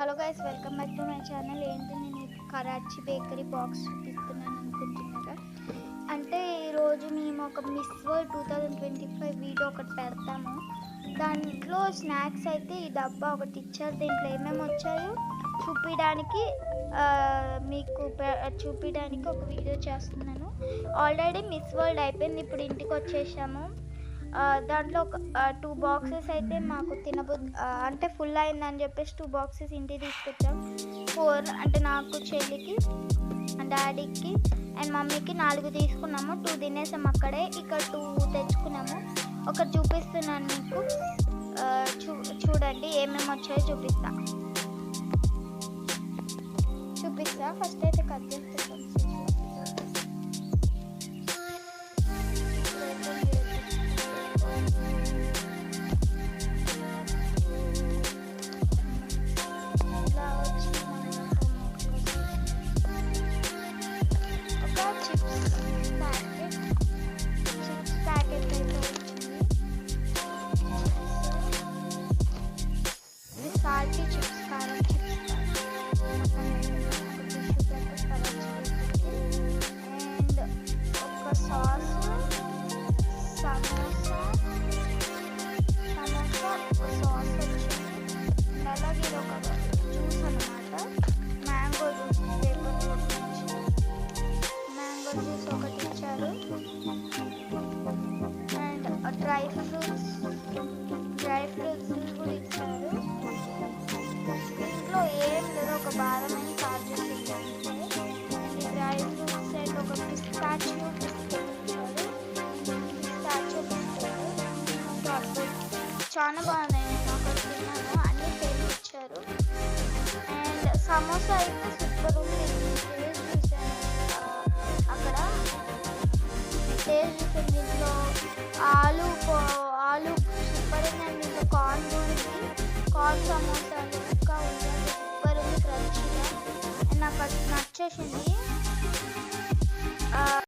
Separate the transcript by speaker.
Speaker 1: Hello guys welcome back to my channel ఏంటి నేను Karachi bakery box చూపిస్తున్నాను అనుకుంటున్నారా? అంటే ఈరోజు మేము ఒక Miss World two thousand twenty five video ఒకటి పెడతాము. దాంట్లో స్నాక్స్ అయితే ఈ డబ్బా ఒకటి ఇచ్చారు. దీంట్లో ఏమేమి వచ్చాయో చూపించడానికి మీకు చూపించడానికి ఒక వీడియో చేస్తున్నాను. ఆల్రెడీ మిస్ వరల్డ్ అయిపోయింది. ఇప్పుడు ఇంటికి వచ్చేసాము. దాంట్లో ఒక టూ బాక్సెస్ అయితే మాకు తినబుద్ధి అంటే ఫుల్ అయిందని చెప్పేసి టూ బాక్సెస్ ఇంటికి తీసుకొచ్చాం. ఫోర్ అంటే నాకు చెల్లికి డాడీకి అండ్ మమ్మీకి నాలుగు తీసుకున్నాము. టూ తినేసాం అక్కడే. ఇక్కడ టూ తెచ్చుకున్నాము. ఒకటి చూపిస్తున్నాను మీకు. చూ చూడండి ఏమేమి వచ్చాయో చూపిస్తా. చూపిస్తా. ఫస్ట్ అయితే కట్ చేస్తాను డ్రై ఫ్రూట్స్ డ్రై ఫ్రూట్స్ కూడా ఇచ్చారు. ఇంట్లో ఏం లేదు ఒక బాదమైన చాలా బాగున్నాయి. నాకు తిన్నాను. అన్ని సేమ్ ఇచ్చారు అండ్ సమోసా అయితే సూపర్ ఉంది. టేస్ట్ చూసాను అక్కడ టేస్ట్ చూసాను దీంట్లో ఆలు ఆలు సూపర్ ఉంది దీంట్లో కార్న్ ఉంది. కార్న్ సమోసాలు ఇంకా ఉంది. సూపర్ ఉంది. క్రంచీగా అండ్ నాకు అది నచ్చేసింది.